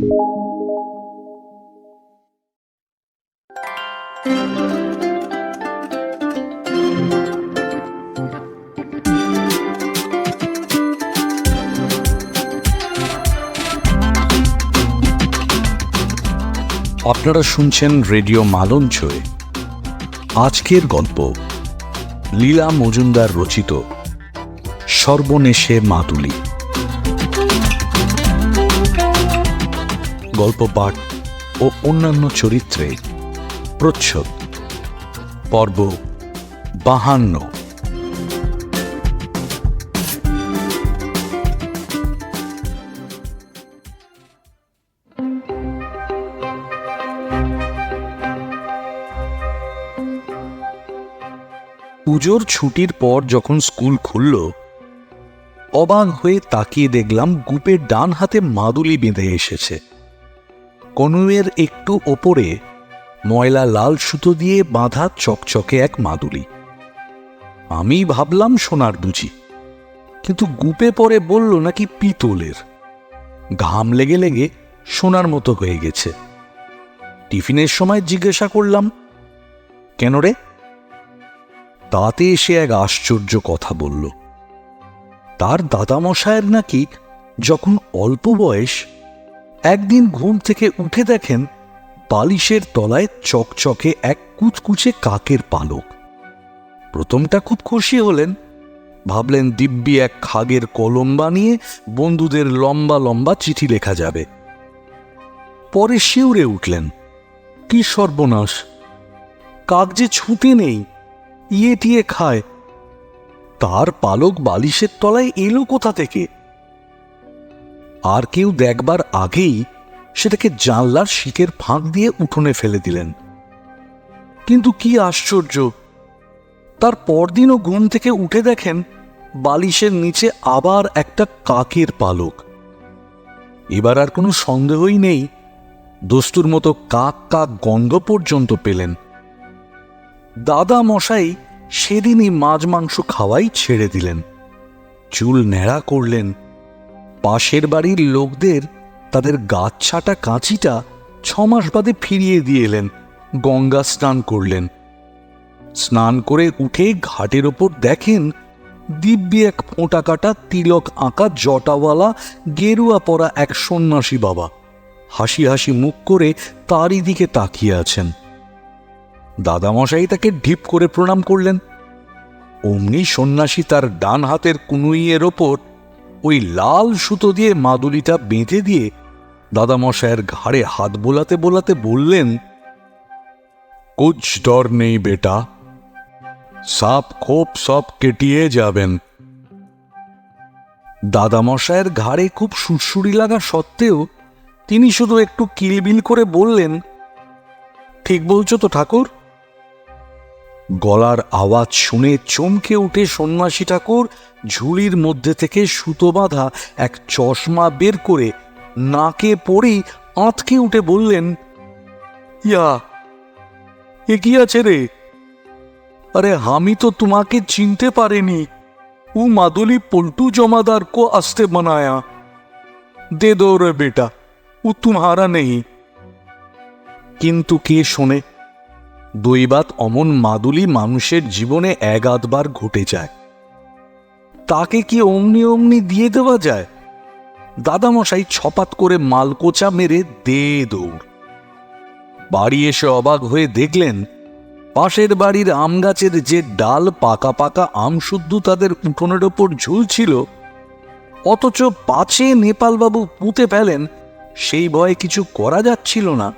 আপনারা শুনছেন রেডিও মালঞ্চয়ে। আজকের গল্প লীলা মজুমদার রচিত সর্বনেশে মাতুলি গল্প পাঠ ও অন্যান্য চরিত্রে প্রচ্ছদ। পর্ব বাহান্ন। পুজোর ছুটির পর যখন স্কুল খুলল, অবাক হয়ে তাকিয়ে দেখলাম গুপের ডান হাতে মাদুলি বেঁধে এসেছে। কনুয়ের একটু ওপরে ময়লা লাল সুতো দিয়ে বাঁধা চকচকে এক মাদুলি। আমি ভাবলাম সোনার বুঝি কিন্তু গুপে পরে বলল নাকি পিতলের। ঘাম লেগে লেগে সোনার মতো হয়ে গেছে। টিফিনের সময় জিজ্ঞাসা করলাম, কেন রে? তাতে এসে এক আশ্চর্য কথা বলল, তার দাদামশায়ের নাকি যখন অল্প বয়স একদিন ঘুম থেকে উঠে দেখেন বালিশের তলায় চকচকে এক কুচকুচে কাকের পালক। প্রথমটা খুব খুশি হলেন। ভাবলেন দিব্যি এক খাগের কলম বানিয়ে বন্ধুদের লম্বা লম্বা চিঠি লেখা যাবে। পরে শিউরে উঠলেন, কি সর্বনাশ! কাক যে ছুতে নেই ইয়ে টিয়ে খায়। তার পালক বালিশের তলায় এলো কোথা থেকে? আর কেউ দেখবার আগেই সেটাকে জানলার শিকের ফাঁক দিয়ে উঠোনে ফেলে দিলেন। কিন্তু কি আশ্চর্য! তার পরদিনও ঘুম থেকে উঠে দেখেন বালিশের নিচে আবার একটা কাকের পালক। এবার আর কোনো সন্দেহই নেই, দস্তুর মতো কাক কাক গন্ধ পর্যন্ত পেলেন। দাদা মশাই সেদিনই মাছ মাংস খাওয়াই ছেড়ে দিলেন। চুল ন্যাড়া করলেন। পাশের বাড়ির লোকদের তাদের গাছ ছাটা কাঁচিটা ছমাস বাদে ফিরিয়ে দিয়ে এলেন, গঙ্গা স্নান করলেন। স্নান করে উঠে ঘাটের ওপর দেখেন দিব্যি এক ফোঁটা কাটা তিলক আঁকা জটাওয়ালা, গেরুয়া পরা এক সন্ন্যাসী বাবা। হাসি হাসি মুখ করে তারই দিকে তাকিয়ে আছেন। দাদামশাই তাকে ঢিপ করে প্রণাম করলেন। অমনি সন্ন্যাসী তার ডান হাতের কুনুইয়ের ওপর ওই লাল সুতো দিয়ে মাদুলিটা বেঁধে দিয়ে দাদামশায়ের ঘাড়ে হাত বোলাতে বোলাতে বললেন, কুছ ডর নেই বেটা, সাপ খোপ সব কেটিয়ে যাবেন। দাদামশায়ের ঘাড়ে খুব সুরসুরি লাগা সত্ত্বেও তিনি শুধু একটু কিলবিল করে বললেন, ঠিক বলছো তো ঠাকুর গলার আওয়াজ শুনে চমকে উঠে সন্ন্যাসী ঠাকুর। ঝুলির মধ্যে থেকে সুতো বাঁধা এক চশমা বের করে নাকে পড়েই আঁতকে উঠে বললেন, ইয়া, এ কি আছে রে? আরে আমি তো তোমাকে চিনতে পারিনি। ও মাদুলি পল্টু জমাদার কো আসতে বানায়া। দে দো রে বেটা ও তোমারা নেই। কিন্তু কে শোনে দৈবাত অমন মাদুলি মানুষের জীবনে এক আধবার ঘটে যায়। তাকে কি অমনি অমনি দিয়ে দেওয়া যায়? দাদামশাই ছপাত করে মালকোচা মেরে দে দৌড়। বাড়ি এসে অবাক হয়ে দেখলেন, পাশের বাড়ির আম গাছের যে ডাল পাকা পাকা আম শুদ্ধ তাদের উঠোনের ওপর ঝুলছিল, অথচ পাছে নেপালবাবু পুঁতে ফেলেন, সেই ভয়ে কিছু করা যাচ্ছিল না।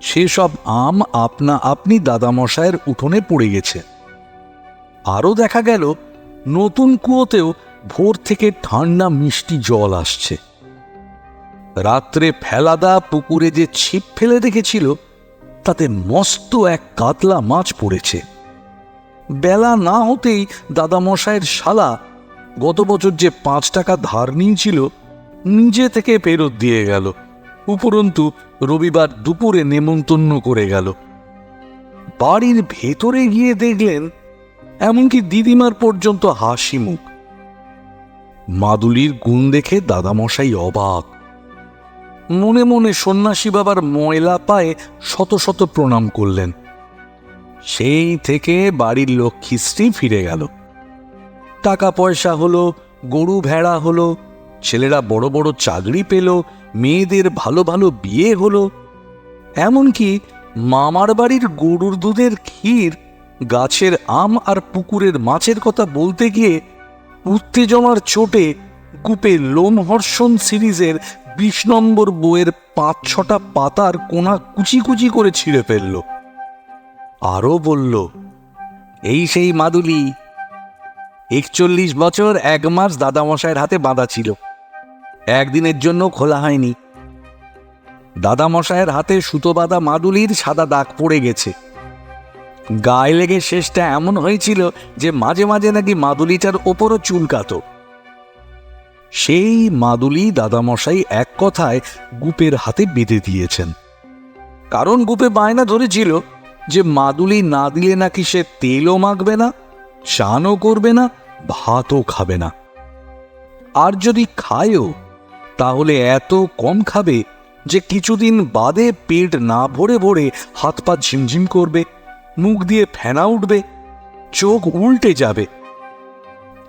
সেসব আম আপনা আপনি দাদামশায়ের উঠোনে পড়ে গেছে। আরও দেখা গেল, নতুন কুয়োতেও ভোর থেকে ঠান্ডা মিষ্টি জল আসছে। রাত্রে ফেলাদা পুকুরে যে ছিপ ফেলে রেখেছিল, তাতে মস্ত এক কাতলা মাছ পড়েছে। বেলা না হতেই দাদামশায়ের শালা গত বছর যে পাঁচ টাকা ধার নিয়েছিল, নিজে থেকে ফেরত দিয়ে গেল। উপরন্তু রবিবার দুপুরে নেমন্তন্ন করে গেল। বাড়ির ভেতরে গিয়ে দেখলেন এমনকি দিদিমার পর্যন্ত হাসি মুখ। মাদুলির গুণ দেখে দাদামশাই অবাক। মনে মনে সন্ন্যাসী বাবার ময়লা পায়ে শত শত প্রণাম করলেন। সেই থেকে বাড়ির লক্ষ্মীশ্রী ফিরে গেল। টাকা পয়সা হলো, গরু ভেড়া হলো ছেলেরা বড় বড় চাকরি পেল, মেয়েদের ভালো ভালো বিয়ে হলো। এমনকি মামার বাড়ির গরুর দুধের ক্ষীর, গাছের আম আর পুকুরের মাছের কথা বলতে গিয়ে উত্তেজনার চোটে কূপে লোমহর্ষণ সিরিজের বিশ নম্বর বইয়ের পাঁচ ছটা পাতার কোনা কুচি কুচি করে ছিঁড়ে ফেলল। আরও বলল, এই সেই মাদুলি। একচল্লিশ বছর এক মাস দাদামশাইয়ের হাতে বাঁধা ছিল। একদিনের জন্য খোলা হয়নি। দাদামশায়ের হাতে সুতো বাঁধা মাদুলির সাদা দাগ পড়ে গেছে। গায়ে লেগে শেষটা এমন হয়েছিল যে মাঝে মাঝে নাকি মাদুলিটার ওপরও চুলকাতো। সেই মাদুলি দাদামশাই এক কথায় গুপের হাতে বেঁধে দিয়েছেন। কারণ গুপে বায়না ধরেছিল যে মাদুলি না দিলে নাকি সে তেলও মাখবে না, চানও করবে না, ভাতও খাবে না। আর যদি খায়ও তাহলে এত কম খাবে যে কিছুদিন বাদে পেট না ভরে ভরে হাত পা ঝিমঝিম করবে, মুখ দিয়ে ফেনা উঠবে, চোখ উল্টে যাবে।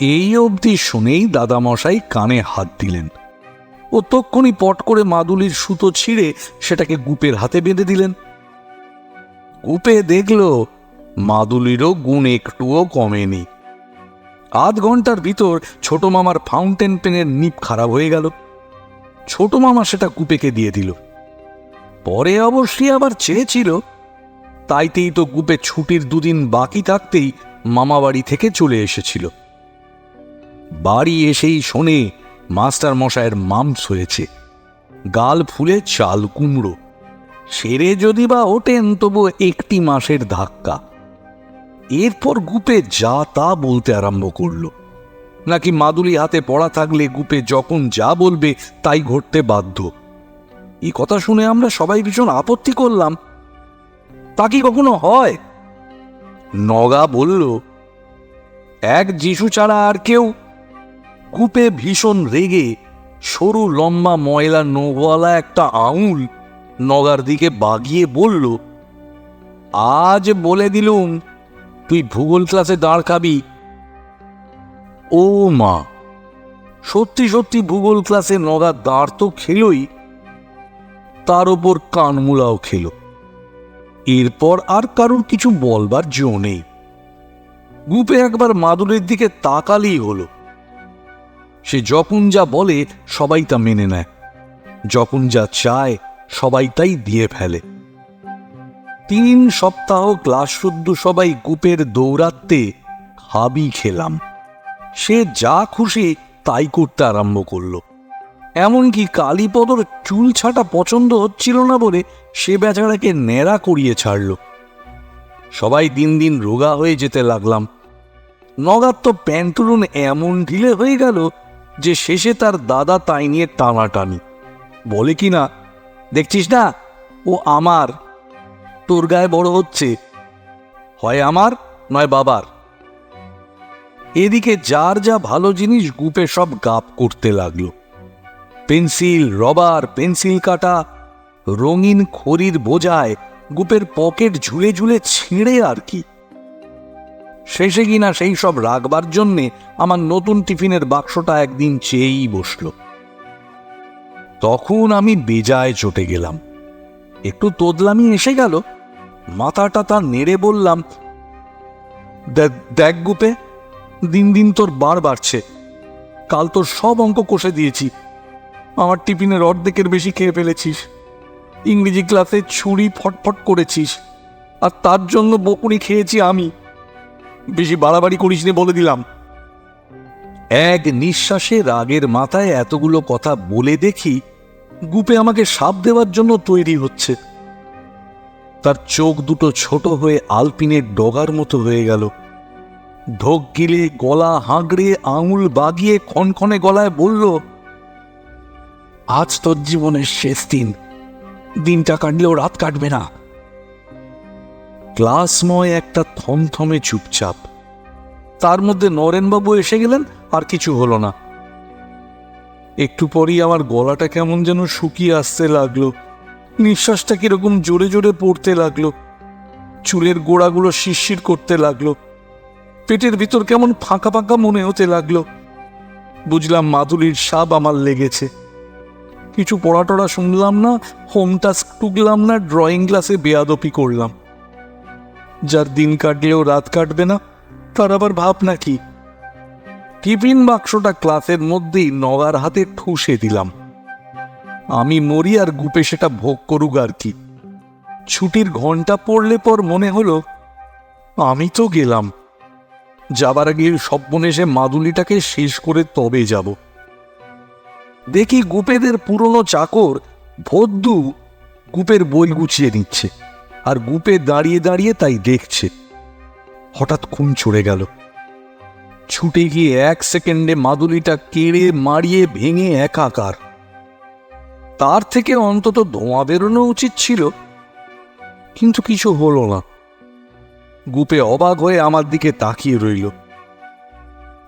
এই অবধি শুনেই দাদামশাই কানে হাত দিলেন। ও তক্ষণি পট করে মাদুলির সুতো ছিঁড়ে সেটাকে গুপের হাতে বেঁধে দিলেন। গুপে দেখল মাদুলিরও গুণ একটুও কমেনি। আধ ঘণ্টার ভিতর ছোট মামার ফাউন্টেন পেনের নিপ খারাপ হয়ে গেল। ছোট মামা সেটা কুপেকে দিয়ে দিল। পরে অবশ্যই আবার চেয়েছিল, তাইতেই তো গুপে ছুটির দুদিন বাকি থাকতেই মামা বাড়ি থেকে চলে এসেছিল। বাড়ি এসেই শোনে মাস্টার মশায়ের মামস হয়েছে, গাল ফুলে চাল কুমড়ো, সেরে যদি বা ওঠেন তবু একটি মাসের ধাক্কা। এরপর গুপে যা তা বলতে আরম্ভ করল। নাকি মাদুলি হাতে পড়া থাকলে গুপে যখন যা বলবে তাই ঘটতে বাধ্য? এই কথা শুনে আমরা সবাই ভীষণ আপত্তি করলাম। তা কি কখনো হয়? নগা বলল, এক যিশু ছাড়া আর কেউ? কূপে ভীষণ রেগে সরু লম্বা ময়লা নোগওয়ালা একটা আঙুল নগার দিকে বাগিয়ে বলল, আজ বলে দিলুম, তুই ভূগোল ক্লাসে দাঁড় খাবি ও মা, সত্যি সত্যি ভূগোল ক্লাসে নগা দাঁড় তো খেলই, তার ওপর কানমুলাও খেল। এরপর আর কারোর কিছু বলবার জো নেই। গুপে একবার মাদুরের দিকে তাকালেই হলো। সে যখন যা বলে, সবাই তা মেনে নেয়। যখন যা চায়, সবাই তাই দিয়ে ফেলে। তিন সপ্তাহ ক্লাস শুদ্ধ সবাই গুপের দৌড়াতে খাবি খেলাম। সে যা খুশি তাই করতে আরম্ভ করল। এমনকি কালীপদর চুল ছাটা পছন্দ হচ্ছিল না বলে সে বেচারাকে ন্যাড়া করিয়ে ছাড়ল। সবাই দিন দিন রোগা হয়ে যেতে লাগলাম। নগার তো প্যান্টুলুন এমন ঢিলে হয়ে গেল যে শেষে তার দাদা তাই নিয়ে টানাটানি। বলে কি না, দেখছিস না, ও আমার, তোর গায়ে বড় হচ্ছে। হয় আমার, নয় বাবার। এদিকে যার যা ভালো জিনিস গুপে সব গাপ করতে লাগল। পেন্সিল, রবার, পেন্সিল কাটা, রঙিন খড়ির বোঝায় গুপের পকেট ঝুলে ঝুলে ছিঁড়ে আর কি। শেষে কিনা সেই সব রাখবার জন্যে আমার নতুন টিফিনের বাক্সটা একদিন চেয়েই বসল। তখন আমি বেজায় চটে গেলাম। একটু তোদলামি এসে গেল। মাথাটা তার নেড়ে বললাম "দেখ- দেখ গুপে দিন দিন তোর বার বাড়ছে। কাল তোর সব অঙ্ক কষে দিয়েছি। আমার টিফিনের অর্ধেকের বেশি খেয়ে ফেলেছিস। ইংরেজি ক্লাসে ছুরি ফটফট করেছিস। আর তার জন্য বকুনি খেয়েছি আমি। বেশি বাড়াবাড়ি করিস নে বলে দিলাম। এক নিঃশ্বাসে রাগের মাথায় এতগুলো কথা বলে দেখি গুপে আমাকে সাপ দেওয়ার জন্য তৈরি হচ্ছে। তার চোখ দুটো ছোট হয়ে আলপিনের ডগার মতো হয়ে গেল। ঢোক গিলে গলা হাঁকড়ে আঙুল বাগিয়ে ক্ষণক্ষণে গলায় বলল, আজ তোর জীবনের শেষ দিন। দিনটা কাটলেও রাত কাটবে না। ক্লাসময় একটা থমথমে চুপচাপ। তার মধ্যে নরেনবাবু এসে গেলেন, আর কিছু হলো না। একটু পরই আমার গলাটা কেমন যেন শুকিয়ে আসতে লাগল। নিঃশ্বাসটা কীরকম জোরে জোরে পড়তে লাগল। চুলের গোড়াগুলো শিরশির করতে লাগল। পেটের ভিতর কেমন ফাঁকা ফাঁকা মনে হতে লাগল। বুঝলাম মাদুলির সাপ আমার লেগেছে। কিছু পড়াটড়া শুনলাম না হোম টাস্ক টুকলাম না ড্রয়িং ক্লাসে বেয়াদপি করলাম। যার দিন কাটলেও রাত কাটবে না, তার আবার ভাব নাকি? টিফিন বাক্সটা ক্লাসের মধ্যেই নগার হাতে ঠুসে দিলাম। আমি মরি আর গুপে সেটা ভোগ করুক আর কি। ছুটির ঘণ্টা পড়লে পর মনে হলো, আমি তো গেলাম। যাবার আগে স্বপ্নেশে মাদুলিটাকে শেষ করে তবে যাব। দেখি গুপেদের পুরনো চাকর ভদ্দু গুপের বই গুছিয়ে নিচ্ছে আর গুপে দাঁড়িয়ে দাঁড়িয়ে তাই দেখছে। হঠাৎ খুন চড়ে গেল। ছুটে গিয়ে এক সেকেন্ডে মাদুলিটা কেড়ে মারিয়ে ভেঙে একাকার। তার থেকে অন্তত ধোঁয়া বেরোনো উচিত ছিল। কিন্তু কিছু হলো না। গুপে অবাক হয়ে আমার দিকে তাকিয়ে রইল।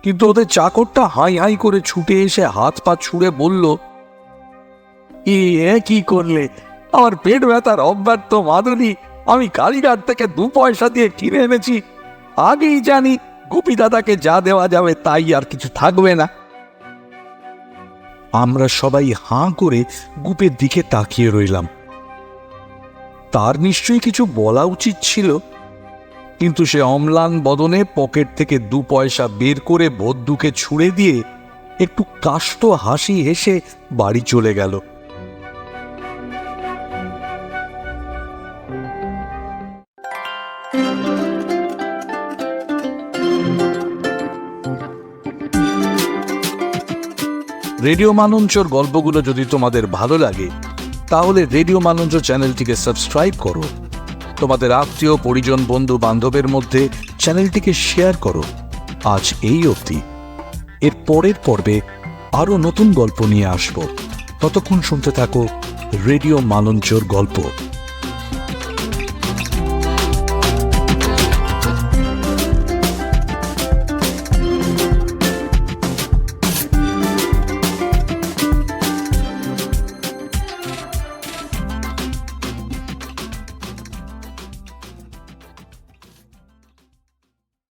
কিন্তু ওদের চাকরটা হাই হাই করে ছুটে এসে হাত পা ছুঁড়ে বলল "এ কি করলে? আমার পেট ব্যথার অব্যর্থ মাদুলি, আমি কালীঘাট থেকে দু পয়সা দিয়ে কিনে এনেছি। আগেই জানি গুপি দাদাকে যা দেওয়া যাবে তাই আর কিছু থাকবে না। আমরা সবাই হাঁ করে গুপের দিকে তাকিয়ে রইলাম। তার নিশ্চয়ই কিছু বলা উচিত ছিল। কিন্তু সে অম্লান বদনে পকেট থেকে দু পয়সা বের করে বদ্যুকে ছুঁড়ে দিয়ে একটু কাষ্ট হাসি হেসে বাড়ি চলে গেল। রেডিও মানঞ্চর গল্পগুলো যদি তোমাদের ভালো লাগে, তাহলে রেডিও মানঞ্চ চ্যানেলটিকে সাবস্ক্রাইব করো। তোমাদের আত্মীয়, পরিজন, বন্ধু, বান্ধবের মধ্যে চ্যানেলটিকে শেয়ার করো। আজ এই অবধি। এর পরের পর্বে আরও নতুন গল্প নিয়ে আসব। ততক্ষণ শুনতে থাকো রেডিও মালঞ্চর গল্প।